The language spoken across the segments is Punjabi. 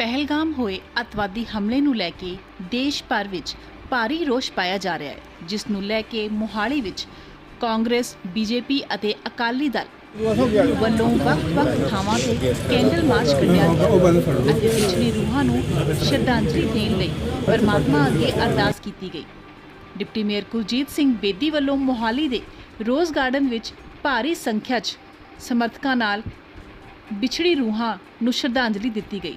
ਪਹਿਲਗਾਮ ਹੋਏ ਅਤਵਾਦੀ ਹਮਲੇ ਨੂੰ ਲੈ ਕੇ ਦੇਸ਼ ਭਰ ਵਿੱਚ ਭਾਰੀ ਰੋਸ ਪਾਇਆ ਜਾ ਰਿਹਾ ਹੈ ਜਿਸ ਨੂੰ ਲੈ ਕੇ ਮੋਹਾਲੀ ਵਿੱਚ ਕਾਂਗਰਸ ਬੀਜੇਪੀ ਅਤੇ ਅਕਾਲੀ ਦਲ ਵੱਲੋਂ ਵੱਖ-ਵੱਖ ਥਾਵਾਂ ਤੇ ਕੈਂਡਲ ਮਾਰਚ ਕੱਢਿਆ ਗਿਆ ਅਤੇ ਪਿਛਲੀ ਰੂਹਾਂ ਨੂੰ ਸ਼ਰਧਾਂਜਲੀ ਦੇਣ ਲਈ ਪਰਮਾਤਮਾ ਅੱਗੇ ਅਰਦਾਸ ਕੀਤੀ ਗਈ। ਡਿਪਟੀ ਮੇਅਰ ਕੁਲਜੀਤ ਸਿੰਘ ਬੇਦੀ ਵੱਲੋਂ ਮੋਹਾਲੀ ਦੇ ਰੋਜ਼ ਗਾਰਡਨ ਵਿੱਚ ਭਾਰੀ ਸੰਖਿਆ 'ਚ ਸਮਰਥਕਾਂ ਨਾਲ ਵਿਛੜੀ ਰੂਹਾਂ ਨੂੰ ਸ਼ਰਧਾਂਜਲੀ ਦਿੱਤੀ ਗਈ।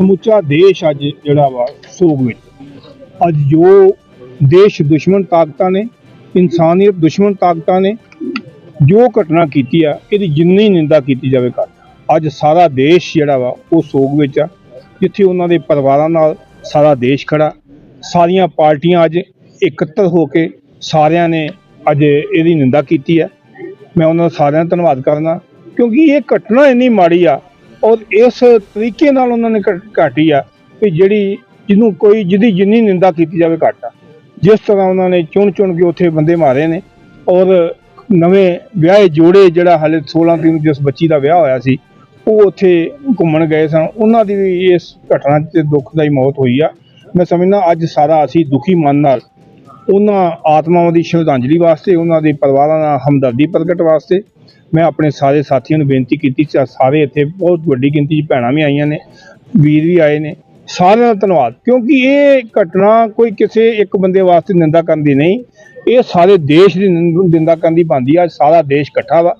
ਸਮੁੱਚਾ ਦੇਸ਼ ਅੱਜ ਜਿਹੜਾ ਵਾ ਸੋਗ ਵਿੱਚ। ਅੱਜ ਜੋ ਦੇਸ਼ ਦੁਸ਼ਮਣ ਤਾਕਤਾਂ ਨੇ, ਇਨਸਾਨੀਅਤ ਦੁਸ਼ਮਣ ਤਾਕਤਾਂ ਨੇ, ਜੋ ਘਟਨਾ ਕੀਤੀ ਆ, ਇਹਦੀ ਜਿੰਨੀ ਨਿੰਦਾ ਕੀਤੀ ਜਾਵੇ ਘੱਟ ਅੱਜ ਸਾਰਾ ਦੇਸ਼ ਜਿਹੜਾ ਵਾ ਉਹ ਸੋਗ ਵਿੱਚ ਆ। ਜਿੱਥੇ ਉਹਨਾਂ ਦੇ ਪਰਿਵਾਰਾਂ ਨਾਲ ਸਾਰਾ ਦੇਸ਼ ਖੜਾ। ਸਾਰੀਆਂ ਪਾਰਟੀਆਂ ਅੱਜ ਇਕੱਤਰ ਹੋ ਕੇ ਸਾਰਿਆਂ ਨੇ ਅੱਜ ਇਹਦੀ ਨਿੰਦਾ ਕੀਤੀ ਹੈ ਮੈਂ ਉਹਨਾਂ ਦਾ ਸਾਰਿਆਂ ਦਾ ਧੰਨਵਾਦ ਕਰਨਾ ਕਿਉਂਕਿ ਇਹ ਘਟਨਾ ਇੰਨੀ ਮਾੜੀ ਆ ਔਰ ਇਸ ਤਰੀਕੇ ਨਾਲ ਉਹਨਾਂ ਨੇ ਘਟ- ਘਾਟੀ ਆ ਕਿ ਜਿਹੜੀ ਜਿਹਨੂੰ ਕੋਈ, ਜਿਹਦੀ ਜਿੰਨੀ ਨਿੰਦਾ ਕੀਤੀ ਜਾਵੇ ਘੱਟ ਆ। ਜਿਸ ਤਰ੍ਹਾਂ ਉਹਨਾਂ ਨੇ ਚੁਣ ਚੁਣ ਕੇ ਉੱਥੇ ਬੰਦੇ ਮਾਰੇ ਨੇ ਔਰ ਨਵੇਂ ਵਿਆਹੇ ਜੋੜੇ ਜਿਹੜਾ ਹਾਲੇ 16 ਤਰੀਕ ਨੂੰ ਜਿਸ ਬੱਚੀ ਦਾ ਵਿਆਹ ਹੋਇਆ ਸੀ, ਉਹ ਉੱਥੇ ਘੁੰਮਣ ਗਏ ਸਨ। ਉਹਨਾਂ ਦੀ ਵੀ ਇਸ ਘਟਨਾ 'ਚ ਦੁੱਖਦਾਈ ਮੌਤ ਹੋਈ ਆ। ਮੈਂ ਸਮਝਦਾ ਅੱਜ ਸਾਰਾ ਅਸੀਂ ਦੁਖੀ ਮਨ ਨਾਲ ਉਹਨਾਂ ਆਤਮਾਵਾਂ ਦੀ ਸ਼ਰਧਾਂਜਲੀ ਵਾਸਤੇ, ਉਹਨਾਂ ਦੇ ਪਰਿਵਾਰਾਂ ਨਾਲ ਹਮਦਰਦੀ ਪ੍ਰਗਟ ਵਾਸਤੇ ਮੈਂ ਆਪਣੇ ਸਾਰੇ ਸਾਥੀਆਂ ਨੂੰ ਬੇਨਤੀ ਕੀਤੀ ਸਾਰੇ ਇੱਥੇ ਬਹੁਤ ਵੱਡੀ ਗਿਣਤੀ 'ਚ ਭੈਣਾਂ ਵੀ ਆਈਆਂ ਨੇ, ਵੀਰ ਵੀ ਆਏ ਨੇ, ਸਾਰਿਆਂ ਦਾ ਧੰਨਵਾਦ। ਕਿਉਂਕਿ ਇਹ ਘਟਨਾ ਕੋਈ ਕਿਸੇ ਇੱਕ ਬੰਦੇ ਵਾਸਤੇ ਨਿੰਦਾ ਕਰਨ ਦੀ ਨਹੀਂ, ਇਹ ਸਾਰੇ ਦੇਸ਼ ਦੀ ਨਿੰਦਾ ਕਰਨ ਦੀ ਬਣਦੀ ਆ, ਸਾਰਾ ਦੇਸ਼ ਇਕੱਠਾ ਵਾ,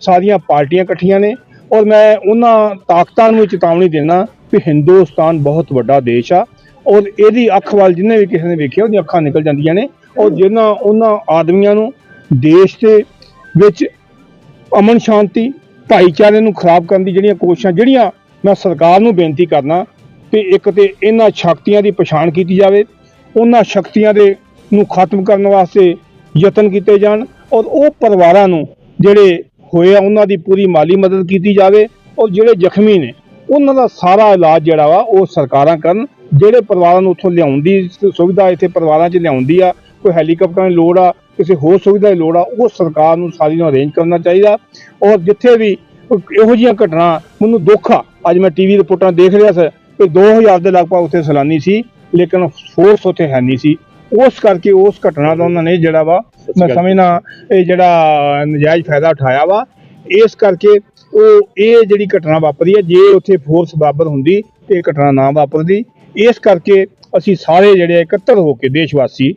ਸਾਰੀਆਂ ਪਾਰਟੀਆਂ ਇਕੱਠੀਆਂ ਨੇ, ਔਰ ਮੈਂ ਉਹਨਾਂ ਤਾਕਤਾਂ ਨੂੰ ਚੇਤਾਵਨੀ ਦੇਣਾ ਕਿ ਹਿੰਦੁਸਤਾਨ ਬਹੁਤ ਵੱਡਾ ਦੇਸ਼ ਆ, ਔਰ ਇਹਦੀ ਅੱਖ ਵੱਲ ਜਿੰਨੇ ਵੀ ਕਿਸੇ ਨੇ ਵੇਖਿਆ, ਉਹਦੀਆਂ ਅੱਖਾਂ ਨਿਕਲ ਜਾਂਦੀਆਂ ਨੇ, ਔਰ ਜਿਨ੍ਹਾਂ ਉਹਨਾਂ ਆਦਮੀਆਂ ਨੂੰ ਦੇਸ਼ ਦੇ ਵਿੱਚ ਅਮਨ ਸ਼ਾਂਤੀ ਭਾਈਚਾਰੇ ਨੂੰ ਖਰਾਬ ਕਰਨ ਦੀ ਜਿਹੜੀਆਂ ਕੋਸ਼ਿਸ਼ਾਂ, ਜਿਹੜੀਆਂ ਮੈਂ ਸਰਕਾਰ ਨੂੰ ਬੇਨਤੀ ਕਰਨਾ ਕਿ ਇੱਕ ਤੇ ਇਹਨਾਂ ਸ਼ਕਤੀਆਂ ਦੀ ਪਛਾਣ ਕੀਤੀ ਜਾਵੇ, ਉਹਨਾਂ ਸ਼ਕਤੀਆਂ ਦੇ ਨੂੰ ਖਤਮ ਕਰਨ ਵਾਸਤੇ ਯਤਨ ਕੀਤੇ ਜਾਣ ਔਰ ਉਹ ਪਰਿਵਾਰਾਂ ਨੂੰ ਜਿਹੜੇ ਹੋਏ ਆ, ਉਹਨਾਂ ਦੀ ਪੂਰੀ ਮਾਲੀ ਮਦਦ ਕੀਤੀ ਜਾਵੇ ਔਰ ਜਿਹੜੇ ਜ਼ਖਮੀ ਨੇ, ਉਹਨਾਂ ਦਾ ਸਾਰਾ ਇਲਾਜ ਜਿਹੜਾ ਵਾ ਉਹ ਸਰਕਾਰਾਂ ਕਰਨ, ਜਿਹੜੇ ਪਰਿਵਾਰਾਂ ਨੂੰ ਉੱਥੋਂ ਲਿਆਉਣ ਦੀ ਸੁਵਿਧਾ ਇੱਥੇ ਪਰਿਵਾਰਾਂ 'ਚ ਲਿਆਉਂਦੀ ਆ, ਕੋਈ ਹੈਲੀਕਾਪਟਰਾਂ ਦੀ ਲੋੜ ਆ ਕਿਸੇ ਹੋਰ ਸੁਵਿਧਾ ਦੀ ਲੋੜ ਆ ਉਹ ਸਰਕਾਰ ਨੂੰ ਸਾਰੀ ਨੂੰ ਅਰੇਂਜ ਕਰਨਾ ਚਾਹੀਦਾ। ਔਰ ਜਿੱਥੇ ਵੀ ਇਹੋ ਜਿਹੀਆਂ ਘਟਨਾ ਮੈਨੂੰ ਦੁੱਖ ਆ ਅੱਜ ਮੈਂ ਟੀਵੀ ਰਿਪੋਰਟਾਂ ਦੇਖ ਰਿਹਾ ਸੀ ਕਿ 2000 ਦੇ ਲਗਭਗ ਉੱਥੇ ਸੈਲਾਨੀ ਸੀ ਲੇਕਿਨ ਫੋਰਸ ਉੱਥੇ ਹੈ ਨਹੀਂ ਸੀ। ਉਸ ਕਰਕੇ ਉਸ ਘਟਨਾ ਦਾ ਉਹਨਾਂ ਨੇ ਜਿਹੜਾ ਵਾ ਮੈਂ ਸਮਝਣਾ ਇਹ ਜਿਹੜਾ ਨਜਾਇਜ਼ ਫਾਇਦਾ ਉਠਾਇਆ ਵਾ ਇਸ ਕਰਕੇ ਉਹ ਇਹ ਜਿਹੜੀ ਘਟਨਾ ਵਾਪਰੀ ਹੈ ਜੇ ਉੱਥੇ ਫੋਰਸ ਬਰਾਬਰ ਹੁੰਦੀ ਤੇ ਇਹ ਘਟਨਾ ਨਾ ਵਾਪਰਦੀ। ਇਸ ਕਰਕੇ ਅਸੀਂ ਸਾਰੇ ਜਿਹੜੇ ਇਕੱਤਰ ਹੋ ਕੇ ਦੇਸ਼ ਵਾਸੀ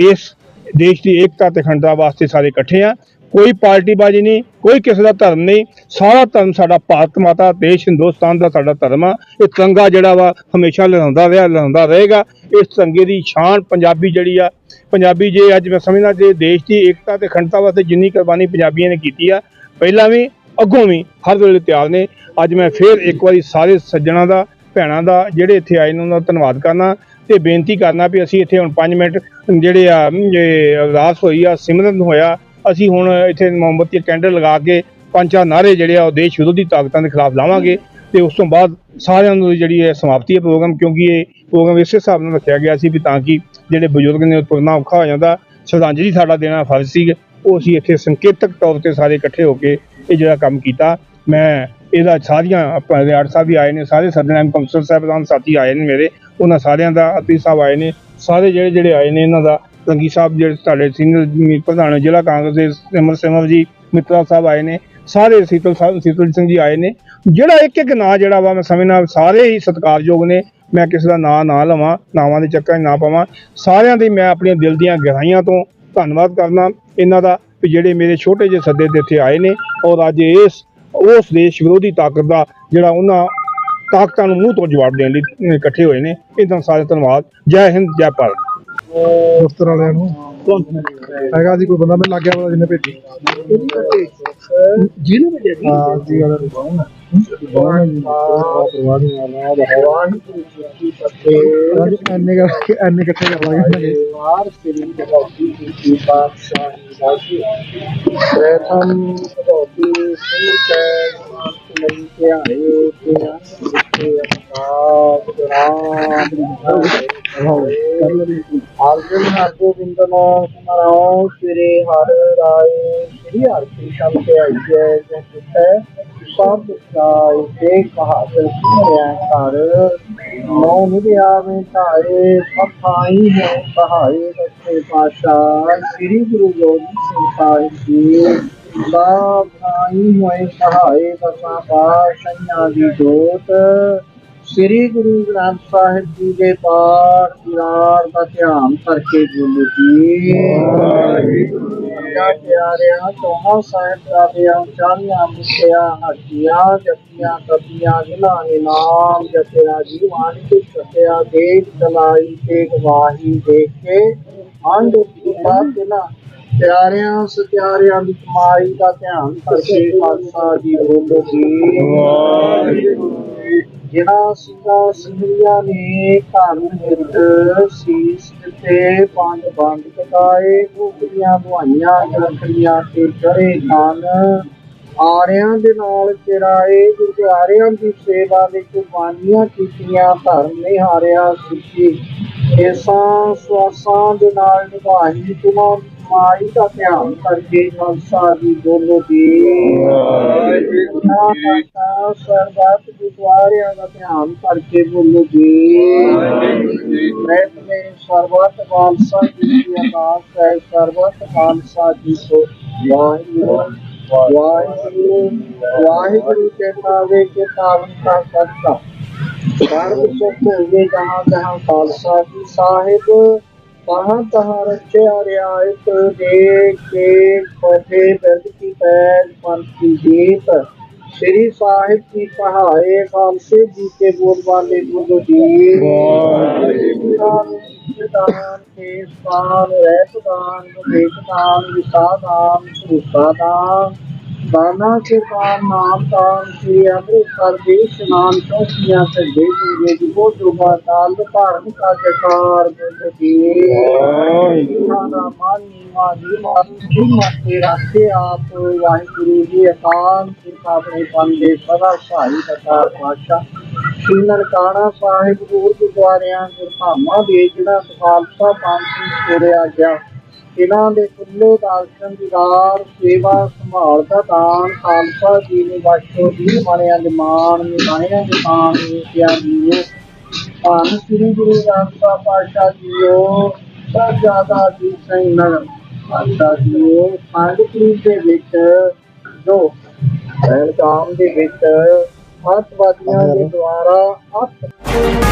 ਇਸ ਦੇਸ਼ ਦੀ ਏਕਤਾ ਤੇ ਅਖੰਡਤਾ ਵਾਸਤੇ ਸਾਰੇ ਇਕੱਠੇ ਆ। ਕੋਈ ਪਾਰਟੀਬਾਜ਼ੀ ਨਹੀਂ, ਕੋਈ ਕਿਸੇ ਦਾ ਧਰਮ ਨਹੀਂ। ਸਾਰਾ ਧਰਮ ਸਾਡਾ ਭਾਰਤ ਮਾਤਾ, ਦੇਸ਼ ਹਿੰਦੁਸਤਾਨ ਦਾ ਸਾਡਾ ਧਰਮ ਆ। ਇਹ ਤਿਰੰਗਾ ਜਿਹੜਾ ਵਾ, ਹਮੇਸ਼ਾ ਲਹਿਰਾਉਂਦਾ ਰਿਹਾ ਲਹਿਰਾਉਂਦਾ ਰਹੇਗਾ। ਇਸ ਤਿਰੰਗੇ ਦੀ ਸ਼ਾਨ ਪੰਜਾਬੀ ਜਿਹੜੀ ਆ, ਪੰਜਾਬੀ ਜੇ ਅੱਜ ਮੈਂ ਸਮਝਦਾ ਜੇ ਦੇਸ਼ ਦੀ ਏਕਤਾ ਤੇ ਅਖੰਡਤਾ ਵਾਸਤੇ ਜਿੰਨੀ ਕੁਰਬਾਨੀ ਪੰਜਾਬੀਆਂ ਨੇ ਕੀਤੀ ਆ, ਪਹਿਲਾਂ ਵੀ, ਅੱਗੋਂ ਵੀ ਹਰ ਵੇਲੇ ਤਿਆਰ ਨੇ। ਅੱਜ ਮੈਂ ਫੇਰ ਇੱਕ ਵਾਰੀ ਸਾਰੇ ਸੱਜਣਾ ਦਾ, ਭੈਣਾਂ ਦਾ, ਜਿਹੜੇ ਇੱਥੇ ਆਏ ਨੇ, ਉਹਨਾਂ ਦਾ ਧੰਨਵਾਦ ਕਰਨਾ। ਤੇ ਬੇਨਤੀ ਕਰਨਾ ਵੀ ਅਸੀਂ ਇੱਥੇ ਹੁਣ 5 ਮਿੰਟ ਜਿਹੜੇ ਆ ਇਹ ਅਰਦਾਸ ਹੋਈ ਆ, ਸਿਮਰਨ ਹੋਇਆ, ਅਸੀਂ ਹੁਣ ਇੱਥੇ ਮੋਮਬੱਤੀ ਕੈਂਡਲ ਲਗਾ ਕੇ ਪੰਜ ਚਾਰ ਨਾਰੇ ਜਿਹੜੇ ਆ, ਉਹ ਦੇਸ਼ ਵਿਰੋਧੀ ਤਾਕਤਾਂ ਦੇ ਖਿਲਾਫ ਲਾਵਾਂਗੇ ਤੇ ਉਸ ਤੋਂ ਬਾਅਦ ਸਾਰਿਆਂ ਨੂੰ ਜਿਹੜੀ ਹੈ ਸਮਾਪਤੀ ਹੈ ਪ੍ਰੋਗਰਾਮ, ਕਿਉਂਕਿ ਇਹ ਪ੍ਰੋਗਰਾਮ ਇਸੇ ਹਿਸਾਬ ਨਾਲ ਰੱਖਿਆ ਗਿਆ ਸੀ ਵੀ ਤਾਂ ਕਿ ਜਿਹੜੇ ਬਜ਼ੁਰਗ ਨੇ ਤੁਰਨਾ ਔਖਾ ਹੋ ਜਾਂਦਾ, ਸ਼ਰਧਾਂਜਲੀ ਸਾਡਾ ਦੇਣਾ ਫਰਜ਼ ਸੀ, ਉਹ ਅਸੀਂ ਇੱਥੇ ਸੰਕੇਤਕ ਤੌਰ ਤੇ ਸਾਰੇ ਇਕੱਠੇ ਹੋ ਕੇ ਇਹ ਜਿਹੜਾ ਕੰਮ ਕੀਤਾ। ਮੈਂ ਇਹਦਾ ਸਾਰੀਆਂ ਆਪਾਂ ਰਿਆੜ ਸਾਹਿਬ ਵੀ ਆਏ ਨੇ, ਸਾਰੇ ਸਰਦਨਾਮ ਕੌਂਸਲ ਸਾਹਿਬਾਨ ਸਾਥੀ ਆਏ ਨੇ ਮੇਰੇ, ਉਹਨਾਂ ਸਾਰਿਆਂ ਦਾ, ਅਤੀ ਸਾਹਿਬ ਆਏ ਨੇ, ਸਾਰੇ ਜਿਹੜੇ ਜਿਹੜੇ ਆਏ ਨੇ ਇਹਨਾਂ ਦਾ, ਰੰਗੀ ਸਾਹਿਬ ਜਿਹੜੇ ਤੁਹਾਡੇ ਸੀਨੀਅਰ ਪ੍ਰਧਾਨ ਜ਼ਿਲ੍ਹਾ ਕਾਂਗਰਸ ਦੇ ਸਿਮਰ ਸਿਮਰ ਜੀ, ਮਿੱਤਰਾ ਸਾਹਿਬ ਆਏ ਨੇ, ਸਾਰੇ ਸੀਤਲ ਸਾਹਿਬ ਸੀਤਲ ਸਿੰਘ ਜੀ ਆਏ ਨੇ, ਜਿਹੜਾ ਇੱਕ ਇੱਕ ਨਾਂ ਜਿਹੜਾ ਵਾ ਮੈਂ ਸਮਝਣਾ ਸਾਰੇ ਹੀ ਸਤਿਕਾਰਯੋਗ ਨੇ, ਮੈਂ ਕਿਸੇ ਦਾ ਨਾਂ ਨਾ ਲਵਾਂ, ਨਾਵਾਂ ਦੇ ਚੱਕਰ 'ਚ ਨਾ ਪਾਵਾਂ, ਸਾਰਿਆਂ ਦੀ ਮੈਂ ਆਪਣੀਆਂ ਦਿਲ ਦੀਆਂ ਗਹਿਰਾਈਆਂ ਤੋਂ ਧੰਨਵਾਦ ਕਰਨਾ ਇਹਨਾਂ ਦਾ ਵੀ ਜਿਹੜੇ ਮੇਰੇ ਛੋਟੇ ਜਿਹੇ ਸੱਦੇ ਤੇ ਇੱਥੇ ਆਏ ਨੇ, ਔਰ ਅੱਜ ਇਸ ਉਸ ਦੇਸ਼ ਵਿਰੋਧੀ ਤਾਕਤ ਦਾ ਜਿਹੜਾ ਉਹਨਾਂ ਤਾਕਤਾਂ ਨੂੰ ਮੂੰਹ ਤੋਂ ਜਵਾਬ ਦੇਣ ਲਈ ਇਕੱਠੇ ਹੋਏ ਨੇ। ਇਹਨਾਂ ਦਾ ਸਾਰੇ ਧੰਨਵਾਦ। ਜੈ ਹਿੰਦ, ਜੈ ਭਾਰਤ। ਦਫ਼ਤਰ ਵਾਲਿਆਂ ਨੂੰ। ਹੈਗਾ ਸੀ ਕੋਈ ਬੰਦਾ ਮੈਨੂੰ ਲੱਗ ਗਿਆ ਪਤਾ ਜਿਹਨੇ ਭੇਜੀ। ਜਿਹਨੇ ਭੇਜੀ ਹਾਂ ਜੀ ਵਾਲਾ ਰਿਵਾਉਣ ਐਨੇ ਕਰ ਐਨੇ ਇਕੱਠੇ ਕਰ ਲਾਂਗੇ ਪ੍ਰਥਮ ਭਗਵਤੀ ਸਿੰਘ ਕੈ ਮਾਤ ਲਈ ਕੇ ਆਏ ਤੇ ਆਏ ਅਪਾਦ ਰਾਮ ਅਰਜੁਨ ਹਰ ਗੋਬਿੰਦ ਨਾਮ ਸਮਰਾਉ ਸ੍ਰੀ ਹਰਿ ਰਾਏ ਸ੍ਰੀ ਹਰਿ ਕ੍ਰਿਸ਼ਨ ਤੇ ਆਈਏ ਜੈ ਕਿਤੈ ਸਭ ਸਾਈ ਤੇ ਕਹਾਤਰ ਸੁਣਿਆ ਕਰ ਨੌ ਨਿਭਿਆ ਮੈਂ ਧਾਰੇ ਸਭ ਹੈ ਸਹਾਏ ਸੱਚੇ ਪਾਤਸ਼ਾਹ ਸ੍ਰੀ ਗੁਰੂ ਗੋਬਿੰਦ ਸਿੰਘ ਸਾਹਿਬ ਜੀ ਸਭ ਥਾਈ ਹੋਏ ਸਹਾਏ ਦਸਾਂ ਪਾਤਸ਼ਾਹਾਂ ਦੀ ਜੋਤ ਸ੍ਰੀ ਗੁਰੂ ਗ੍ਰੰਥ ਸਾਹਿਬ ਜੀ ਦੇ ਪਾਠ ਪੁਰਾਣ ਦਾ ਧਿਆਨ ਕਰਕੇ ਬੋਲੋ ਜੀ। ਪਿਆਰਿਆਂ ਚੌਹਾਂ ਸਾਹਿਬ ਦਾ ਬਿਆਨ ਚਾਲੀਆਂ ਮੁਖਿਆ ਹੱਟੀਆਂ ਜਪੀਆਂ ਕਪੀਆਂ ਜਿਨ੍ਹਾਂ ਨੇ ਨਾਮ ਜਪਿਆ ਜੀ ਵਾਣੀ ਤੇ ਸਤਿਆ ਦੇਖ ਚਲਾਈ ਤੇ ਗਵਾਹੀ ਦੇਖ ਕੇ ਅੰਡ ਕੀਤਾ ਤਿਨਾ ਪਿਆਰਿਆਂ ਸਤਿਆਰਿਆਂ ਦੀ ਕਮਾਈ ਦਾ ਧਿਆਨ ਕਰਕੇ ਖਾਲਸਾ ਜੀ ਬੋਲੋ ਜੀ। ਜਿਨ੍ਹਾਂ ਸਿੰਘਾਂ ਸਿੰਘੀਆਂ ਨੇ ਧਨ ਹਿਰਦ ਸੀਸ ਤੇ ਪੰਜ ਬੰਦ ਕਟਾਏ ਭੁਗੀਆਂ ਦੁਆਈਆਂ ਰੱਖੀਆਂ ਤੇ ਕਰੇ ਦਾਨ ਆਰਿਆਂ ਦੇ ਨਾਲ ਚਿਰਾਏ, ਗੁਰਦੁਆਰਿਆਂ ਦੀ ਸੇਵਾ ਵਿੱਚ ਕੁਰਬਾਨੀਆਂ ਕੀਤੀਆਂ ਧਰਮ ਨੇ ਹਾਰਿਆ ਸਿੱਖੀ। ਇਸਾਂ ਸਵਾਸਾਂ ਦੇ ਨਾਲ ਨਿਭਾਈ ਤੁਮਾਂ ਮਾਈ ਦਾ ਧਿਆਨ ਕਰਕੇ ਖਾਲਸਾ ਦੀ ਬੋਲੋ ਦੀ ਨਾ ਸਰਬੱਤ ਗੁਰਦੁਆਰਿਆਂ ਦਾ ਧਿਆਨ ਕਰਕੇ ਬੋਲੋ ਜੀ। ਮੈਂ ਤੇ ਸਰਬੱਤ ਖਾਲਸਾ ਜੀ ਦੀ ਅਰਦਾਸ ਹੈ, ਸਰਬੱਤ ਖਾਲਸਾ ਜੀ ਕੋ ਵਾਹਿਗੁਰੂ ਵਾਹਿਗੁਰੂ ਵਾਹਿਗੁਰੂ ਕੇ ਨਾਵੇ ਕੇ ਪਾਵਨ ਦਾ ਸਤਿ ਸਰਬ ਸੁਖ ਹੋਵੇ ਜਹਾਂ ਜਹਾਂ ਖਾਲਸਾ ਜੀ ਸਾਹਿਬ। ਤਹਾਂ ਤਹਾਂ ਰਚਿਆ ਰਿਆਇਤ ਦੇ ਕੇ ਪਥੇ ਦਰਦ ਕੀ ਪੈਰ ਪੰਥ ਜੀਤ। ਸ੍ਰੀ ਸਾਹਿਬ ਕੀ ਸਹਾਏ ਖਾਲਸੇ ਜੀ ਕੇ ਬੋਲ ਵਾਲੇ ਗੁਰੂ ਜੀ ਦਾਨ ਕੇ ਸਥਾਨ ਰਹਿਤ ਦਾਨ ਵਿਵੇਕ ਦਾਨ ਵਿਸਾਦਾਨ ਭੂਸਾ ਦਾਨ। ਦਾਨਾ ਕੇ ਦਾਨ ਨਾਮ ਦਾਨ ਸ੍ਰੀ ਅੰਮ੍ਰਿਤਸਰ ਦੇ ਇਸ਼ਨਾਨ ਚੌਕੀਆਂ ਤੇ ਦੇ ਦੇ ਜਿਬੋ ਜੁਬਾ ਤਾਲ ਧਾਰਨ ਕਾ ਜਕਾਰ ਬੁੱਧ ਜੀ। ਸਾਡਾ ਮਾਨੀ ਮਾਦੀ ਮਾਦੀ ਮਾਤੇ ਰਾਖੇ ਆਪ ਵਾਹਿਗੁਰੂ ਜੀ। ਅਕਾਲ ਸਿਰਫ ਆਪਣੇ ਬੰਦੇ ਸਦਾ ਸਹਾਈ ਕਰਤਾ ਪਾਸ਼ਾ ਸ੍ਰੀ ਨਨਕਾਣਾ ਸਾਹਿਬ ਗੁਰੂ ਗੁਰਦੁਆਰਿਆਂ ਗੁਰਧਾਮਾਂ ਦੇ ਜਿਹੜਾ ਖਾਲਸਾ ਪੰਥ ਗਿਆ। ਇਹਨਾਂ ਦੇ ਖੁੱਲੇ ਦਰਸ਼ਨ ਦੀਦਾਰ ਸੇਵਾ ਸੰਭਾਲ ਦਾ ਦਾਨ ਖਾਲਸਾ ਜੀ ਨੇ ਬਖਸ਼ੋ ਜੀ ਮਾਣਿਆਂ ਦੇ ਮਾਣ ਨਿਮਾਣਿਆਂ ਦੇ ਮਾਣ ਵੇਖਿਆ ਜੀਓ ਧੰਨ ਸ੍ਰੀ ਗੁਰੂ ਸਾਹਿਬ ਪਾਤਸ਼ਾਹ ਜੀਓ ਸਭ ਜ਼ਿਆਦਾ ਜੀ ਸਿੰਘ ਨਗਰ ਪਾਤਸ਼ਾਹ ਜੀਓ ਖੰਡਪੁਰ ਦੇ ਵਿੱਚ ਜੋ ਪਹਿਲਗਾਮ ਦੇ ਵਿੱਚ ਅੱਤਵਾਦੀਆਂ ਦੇ ਦੁਆਰਾ ਅੱਤ